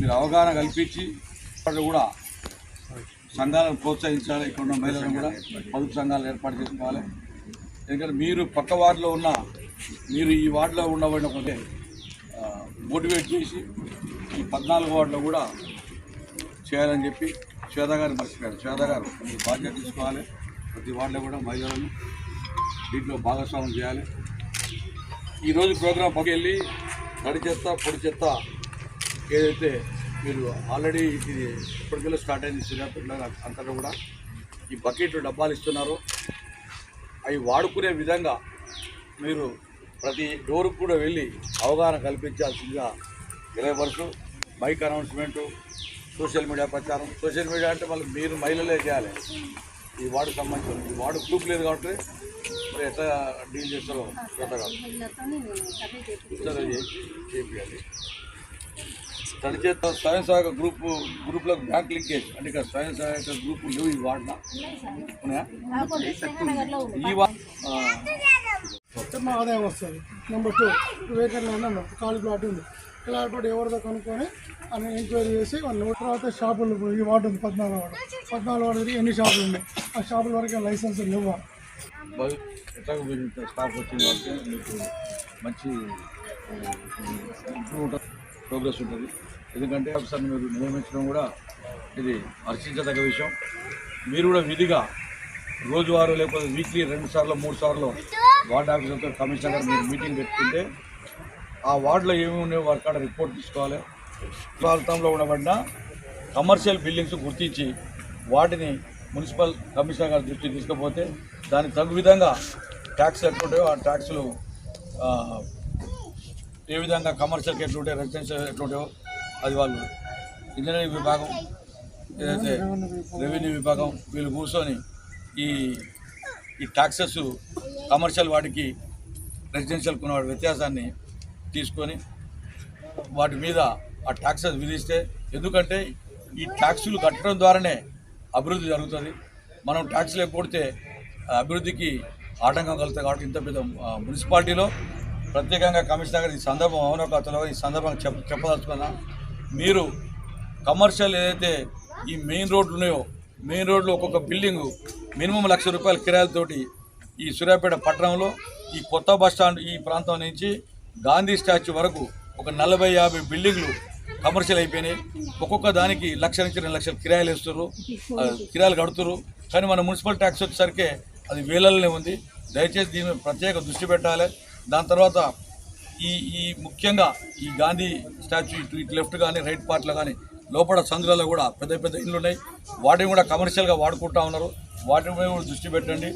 మీరు అవగాహన కల్పించి ఇప్పటి కూడా సంఘాలను ప్రోత్సహించాలి ఇక్కడ ఉన్న మహిళలను కూడా పొదుపు సంఘాలు ఏర్పాటు చేసుకోవాలి. ఎందుకంటే మీరు పక్క వార్డులో ఉన్న మీరు ఈ వార్డులో ఉండబడిన కొంటే మోటివేట్ చేసి ఈ పద్నాలుగు వార్డులో కూడా చేయాలని చెప్పి శ్వేత గారు మర్చిపోయారు. శ్వేత గారు మీరు బాధ్యత తీసుకోవాలి. ప్రతి వార్డులో కూడా మహిళలను దీంట్లో భాగస్వామ్యం చేయాలి. ఈరోజు ప్రోగ్రాం పక్కకి వెళ్ళి తడి చెత్త పొడి చెత్త ఏదైతే మీరు ఆల్రెడీ ఇది ఇప్పటికెళ్ళి స్టార్ట్ అయింది శ్రీరాపేటలో అంతటా కూడా ఈ బకెట్ డబ్బాలు ఇస్తున్నారు. అవి వాడుకునే విధంగా మీరు ప్రతి డోరుకు కూడా వెళ్ళి అవగాహన కల్పించాల్సిందిగా తెలియపరుస్తూ బైక్ అనౌన్స్మెంటు సోషల్ మీడియా ప్రచారం. సోషల్ మీడియా అంటే మళ్ళీ మీరు మహిళలే చేయాలి. ఈ వార్డు సంబంధించిన ఈ వార్డు గ్రూప్ లేదు కాబట్టి మరి ఎట్లా డీల్ చేస్తారో ఇతర చేయాలి తడి చేత స్వయం సహాయక గ్రూప్ గ్రూప్లో బ్యాంక్ లింకేజ్ అంటే స్వయం సహాయక గ్రూప్ లేవు ఈ వాడిన ఉన్నాయా? ఈ ఆదాయం వస్తుంది. నెంబర్ టూ వెహికల్ అన్నాను ఖాళీ ప్లాట్ ఉంది. ప్లాట్ ప్లాట్ ఎవరిదో కనుక్కొని అని ఎంక్వైరీ చేసి వన్ తర్వాత షాపులు ఈ వార్డు ఉంది పద్నాలుగు వార్డు. పద్నాలుగు వార్డు తిరిగి ఎన్ని షాపులు ఉన్నాయి? ఆ షాపుల వరకు లైసెన్స్ లేవు? బై- ఎట్లా స్టాఫ్ వచ్చింది కాబట్టి మీకు మంచి ఇంప్రూవ్ ఉంటుంది ప్రోగ్రెస్ ఉంటుంది. ఎందుకంటే ఆఫీసర్ని మీరు నియమించడం కూడా ఇది హర్షించదగ్గ విషయం. మీరు కూడా విధిగా రోజువారు లేకపోతే వీక్లీ రెండు సార్లు మూడు సార్లు వార్డ్ ఆఫీసర్తో కమిషనర్ మీరు మీటింగ్ పెట్టుకుంటే ఆ వార్డులో ఏమి ఉన్నాయో వారి కాడ రిపోర్ట్ తీసుకోవాలి. ప్రాంతంలో ఉండబడిన కమర్షియల్ బిల్డింగ్స్ గుర్తించి వాటిని మున్సిపల్ కమిషనర్ గారి దృష్టికి తీసుకపోతే దానికి తగు విధంగా ట్యాక్స్ ఎట్లుంటాయో ఆ ట్యాక్స్లు ఏ విధంగా కమర్షియల్కి ఎట్లుంటే రెసిడెన్షియల్ ఎట్లుంటాయో అది వాళ్ళు ఇంజనీరింగ్ విభాగం ఏదైతే రెవెన్యూ విభాగం వీళ్ళు కూర్చొని ఈ ఈ ట్యాక్సెస్ కమర్షియల్ వాటికి రెసిడెన్షియల్ కొన్న వాటి వ్యత్యాసాన్ని తీసుకొని వాటి మీద ఆ ట్యాక్సెస్ విధిస్తే ఎందుకంటే ఈ ట్యాక్సులు కట్టడం ద్వారానే అభివృద్ధి జరుగుతుంది. మనం ట్యాక్స్ ఎక్కొడితే అభివృద్ధికి ఆటంకం కలుగుతుంది కాబట్టి ఇంత పెద్ద మున్సిపాలిటీలో ప్రత్యేకంగా కమిషనర్ గారు ఈ సందర్భం అవునో కథలో ఈ సందర్భంగా చెప్ చెప్పదలుచుకున్నా. మీరు కమర్షియల్ ఏదైతే ఈ మెయిన్ రోడ్లు ఉన్నాయో మెయిన్ రోడ్లో ఒక్కొక్క బిల్డింగు మినిమం లక్ష రూపాయల కిరాయలతోటి ఈ సూర్యాపేట పట్టణంలో ఈ కొత్త బస్ స్టాండ్ ఈ ప్రాంతం నుంచి గాంధీ స్టాచ్యూ వరకు ఒక నలభై యాభై బిల్డింగ్లు కమర్షియల్ అయిపోయినాయి. ఒక్కొక్క దానికి లక్ష నుంచి రెండు లక్షల కిరాయిలు వేస్తున్నారు ఆ, కిరాయిలు కానీ మన మున్సిపల్ ట్యాక్స్ వచ్చేసరికి అది వేలల్లోనే ఉంది. దయచేసి దీని ప్రత్యేక దృష్టి పెట్టాలి. దాని తర్వాత ఈ ఈ ముఖ్యంగా ఈ గాంధీ స్టాచ్యూ ఇటు ఇటు లెఫ్ట్ కానీ రైట్ పార్ట్లో కానీ లోపల సందులలో కూడా పెద్ద పెద్ద ఇళ్ళు ఉన్నాయి వాటిని కూడా కమర్షియల్గా వాడుకుంటా ఉన్నారు. వాటి మీద కూడా దృష్టి పెట్టండి.